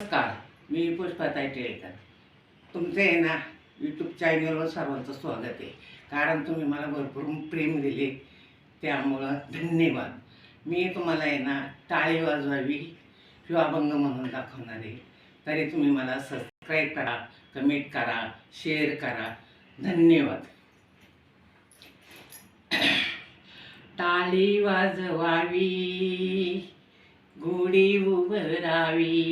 नमस्कार मी पुष्पाताई टिळेकर तुमचं आहे ना यूट्यूब चॅनलवर सर्वांचं स्वागत आहे. कारण तुम्ही मला भरपूर प्रेम दिले त्यामुळं धन्यवाद. मी तुम्हाला आहे ना टाळी वाजवावी किंवा अभंग म्हणून दाखवणार आहे. तरी तुम्ही मला सबस्क्राईब करा कमेंट करा शेअर करा. धन्यवाद. टाळी वाजवावी. गुढी उभरावी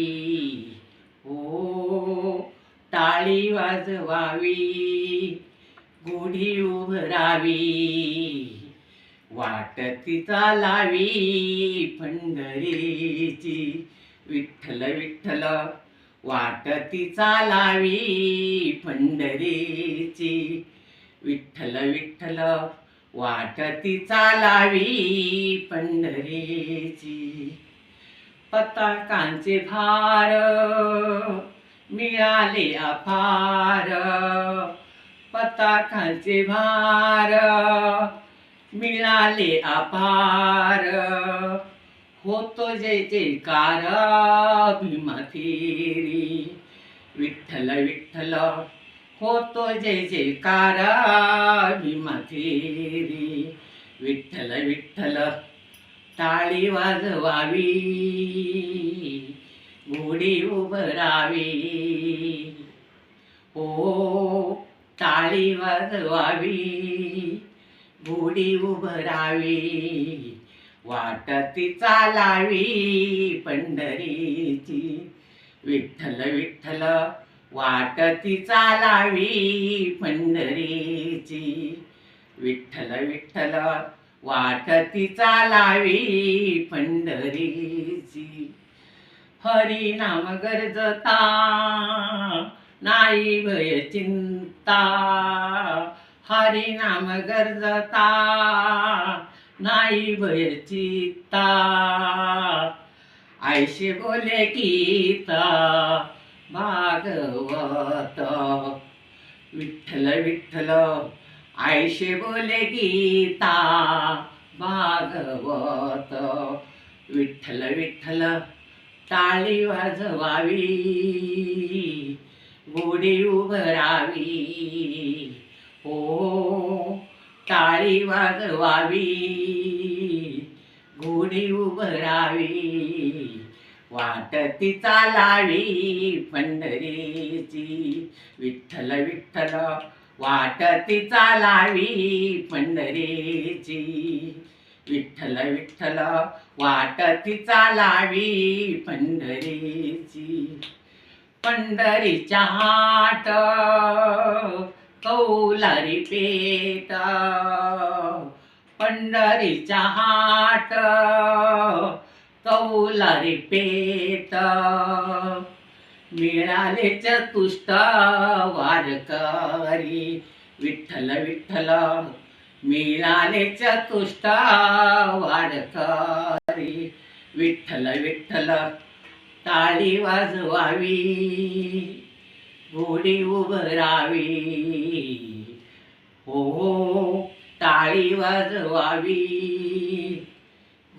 हो टाळी वाजवावी. गुढी उभरावी वाट ती चालावी पंढरीची. विठ्ठल विठ्ठल. वाट ती चालावी पंढरीची. विठ्ठल विठ्ठल. वाट ती चालावी पंढरीची. पताकांचे भार मिळाले अफार पताकांचे भार मिळाले अपार होतो जे जयकार भीमाथेरी विठ्ठल विठ्ठल होतो जय जयकार भीमाथेरी विठ्ठल विठ्ठल. टाळी वाजवावी घोडी उभरावी. हो टाळी वाजवावी घोडी उभरावी. वाटती चालावी पंढरीची विठ्ठल विठ्ठल वाटती चालावी पंढरीची. विठ्ठल विठ्ठल वाटती चालावी पंढरीची हरी नाम गरजता नाही भय चिंता. हरी नाम गरजता नाही भय चित्ता आयशे बोले गीता भागवत. विठ्ठल विठ्ठल. आयशे बोले गीता भागवत. विठ्ठल विठ्ठल टाळी वाजवावी गुढी उभरावी. हो टाळी वाजवावी घोडी उभरावी. वाट ती चालावी पंढरीची. विठ्ठल विठ्ठल वाटती चालावी पंढरीची. विठ्ठल विठ्ठल वाटती चालावी पंढरीची. पंढरीच्या हाट कौलारी पेट. पंढरीच्या हाट कौलारी पेट. मिळाले चतुष्ट वारकरी. विठ्ठल विठ्ठल मिळाले चतुष्ट वारकरी. विठ्ठल विठ्ठल टाळी वाजवावी घोडी उभरावी. हो, हो टाळी वाजवावी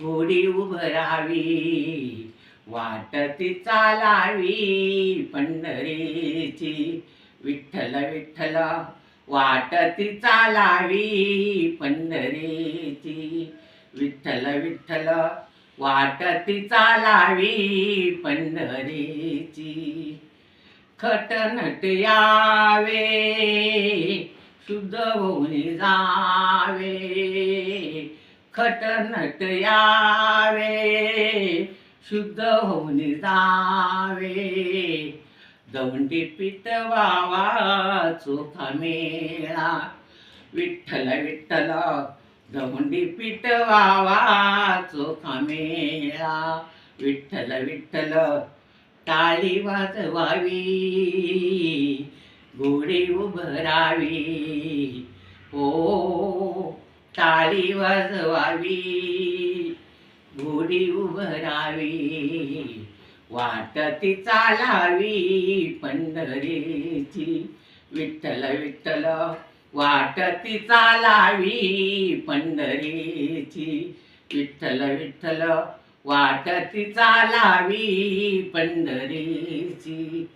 घोडी उभरावी. वाटती चालावी पंढरीची. विठ्ठल विठ्ठल वाटती चालावी पंढरीची. विठ्ठल विठ्ठल वाटती चालावी पंढरीची. खटनट यावे शुद्ध होऊन जावे. खटनट यावे शुद्ध होऊन जावे. दौंडी पितवावा चोखा मेळा. विठ्ठल विठ्ठल दौंडी पिटवावा चोखा मेळा. विठ्ठल विठ्ठल टाळी वाजवावी. घोडी उभरावी. हो टाळी वाजवावी. घोडी उभरावी वाटती चालावी पंढरीची. विठ्ठल विठ्ठल वाटती चालावी पंढरीची. विठ्ठल विठ्ठल वाटती चालावी पंढरीची.